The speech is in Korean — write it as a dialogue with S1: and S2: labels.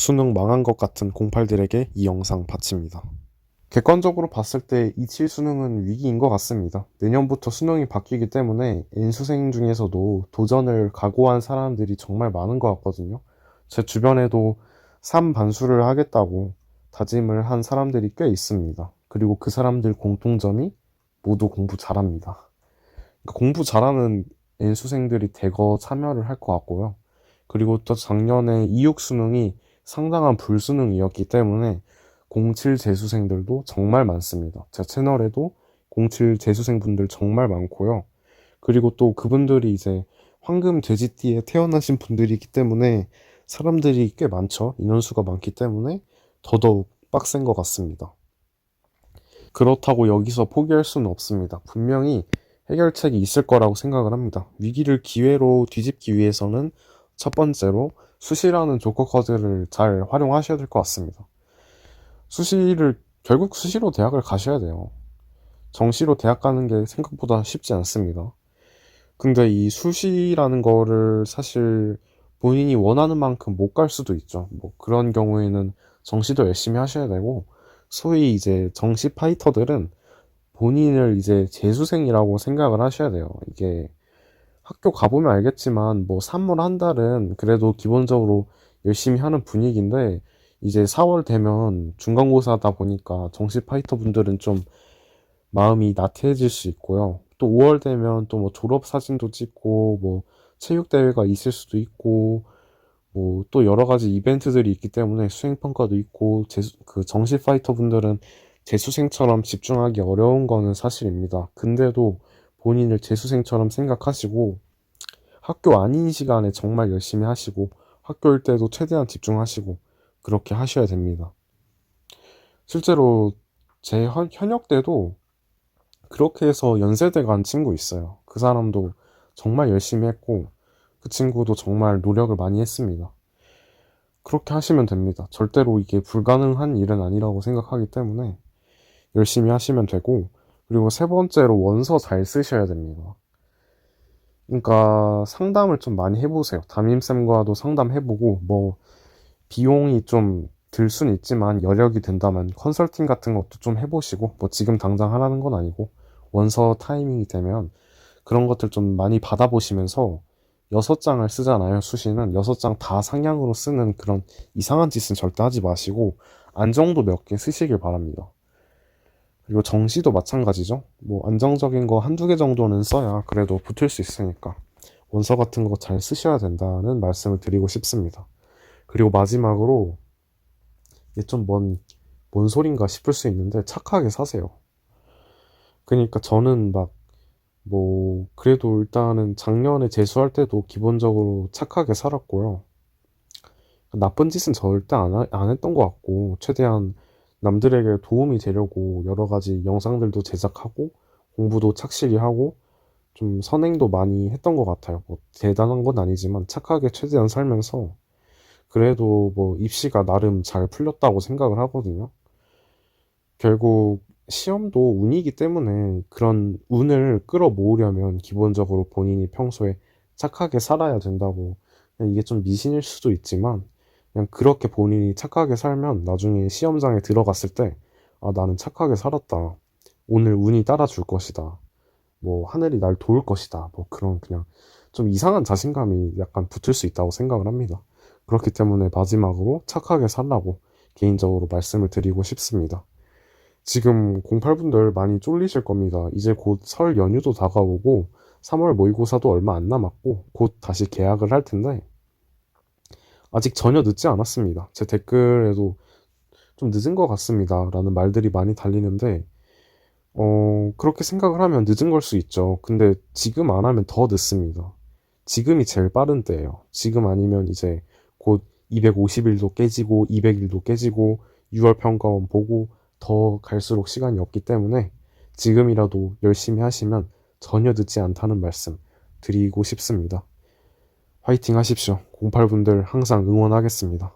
S1: 수능 망한 것 같은 08들에게 이 영상 바칩니다. 객관적으로 봤을 때 27 수능은 위기인 것 같습니다. 내년부터 수능이 바뀌기 때문에 N수생 중에서도 도전을 각오한 사람들이 정말 많은 것 같거든요. 제 주변에도 3반수를 하겠다고 다짐을 한 사람들이 꽤 있습니다. 그리고 그 사람들 공통점이 모두 공부 잘합니다. 그러니까 공부 잘하는 N수생들이 대거 참여를 할 것 같고요. 그리고 또 작년에 2, 6 수능이 상당한 불수능이었기 때문에 07 재수생들도 정말 많습니다. 제 채널에도 07 재수생분들 정말 많고요. 그리고 또 그분들이 이제 황금 돼지띠에 태어나신 분들이기 때문에 사람들이 꽤 많죠. 인원수가 많기 때문에 더더욱 빡센 것 같습니다. 그렇다고 여기서 포기할 수는 없습니다. 분명히 해결책이 있을 거라고 생각을 합니다. 위기를 기회로 뒤집기 위해서는 첫 번째로 수시라는 조커 커드를 잘 활용하셔야 될 것 같습니다. 수시를 결국 수시로 대학을 가셔야 돼요. 정시로 대학 가는 게 생각보다 쉽지 않습니다. 근데 이 수시라는 거를 사실 본인이 원하는 만큼 못 갈 수도 있죠. 뭐 그런 경우에는 정시도 열심히 하셔야 되고 소위 이제 정시 파이터들은 본인을 이제 재수생이라고 생각을 하셔야 돼요. 이게 학교 가보면 알겠지만 뭐 3월 한 달은 그래도 기본적으로 열심히 하는 분위기인데 이제 4월 되면 중간고사다 보니까 정시 파이터 분들은 좀 마음이 나태해질 수 있고요. 또 5월 되면 또 뭐 졸업 사진도 찍고 뭐 체육 대회가 있을 수도 있고 뭐 또 여러 가지 이벤트들이 있기 때문에 수행 평가도 있고 재수, 그 정시 파이터 분들은 재수생처럼 집중하기 어려운 거는 사실입니다. 근데도 본인을 재수생처럼 생각하시고 학교 아닌 시간에 정말 열심히 하시고 학교일 때도 최대한 집중하시고 그렇게 하셔야 됩니다. 실제로 제 현- 현역 때도 그렇게 해서 연세대 간 친구 있어요. 그 사람도 정말 열심히 했고 그 친구도 정말 노력을 많이 했습니다. 그렇게 하시면 됩니다. 절대로 이게 불가능한 일은 아니라고 생각하기 때문에 열심히 하시면 되고 그리고 세 번째로 원서 잘 쓰셔야 됩니다. 그러니까 상담을 좀 많이 해보세요. 담임쌤과도 상담해보고 뭐 비용이 좀 들 수는 있지만 여력이 된다면 컨설팅 같은 것도 좀 해보시고 뭐 지금 당장 하라는 건 아니고 원서 타이밍이 되면 그런 것들 좀 많이 받아보시면서 여섯 장을 쓰잖아요. 수시는 여섯 장 다 상향으로 쓰는 그런 이상한 짓은 절대 하지 마시고 안정도 몇 개 쓰시길 바랍니다. 그리고 정시도 마찬가지죠. 뭐 안정적인 거 한두 개 정도는 써야 그래도 붙을 수 있으니까 원서 같은 거 잘 쓰셔야 된다는 말씀을 드리고 싶습니다. 그리고 마지막으로 이게 좀 뭔, 뭔 소린가 싶을 수 있는데 착하게 사세요. 그러니까 저는 막 뭐 그래도 일단은 작년에 재수할 때도 기본적으로 착하게 살았고요. 나쁜 짓은 절대 안, 하- 안 했던 것 같고 최대한 남들에게 도움이 되려고 여러 가지 영상들도 제작하고 공부도 착실히 하고 좀 선행도 많이 했던 것 같아요. 뭐 대단한 건 아니지만 착하게 최대한 살면서 그래도 뭐 입시가 나름 잘 풀렸다고 생각을 하거든요. 결국 시험도 운이기 때문에 그런 운을 끌어 모으려면 기본적으로 본인이 평소에 착하게 살아야 된다고 이게 좀 미신일 수도 있지만 그냥 그렇게 본인이 착하게 살면 나중에 시험장에 들어갔을 때 아, 나는 착하게 살았다. 오늘 운이 따라줄 것이다. 뭐 하늘이 날 도울 것이다. 뭐 그런 그냥 좀 이상한 자신감이 약간 붙을 수 있다고 생각을 합니다. 그렇기 때문에 마지막으로 착하게 살라고 개인적으로 말씀을 드리고 싶습니다. 지금 08분들 많이 쫄리실 겁니다. 이제 곧 설 연휴도 다가오고 3월 모의고사도 얼마 안 남았고 곧 다시 개학을 할 텐데 아직 전혀 늦지 않았습니다. 제 댓글에도 좀 늦은 것 같습니다. 라는 말들이 많이 달리는데 어, 그렇게 생각을 하면 늦은 걸 수 있죠. 근데 지금 안 하면 더 늦습니다. 지금이 제일 빠른 때예요. 지금 아니면 이제 곧 250일도 깨지고 200일도 깨지고 6월 평가원 보고 더 갈수록 시간이 없기 때문에 지금이라도 열심히 하시면 전혀 늦지 않다는 말씀 드리고 싶습니다. 화이팅 하십시오. 08분들 항상 응원하겠습니다.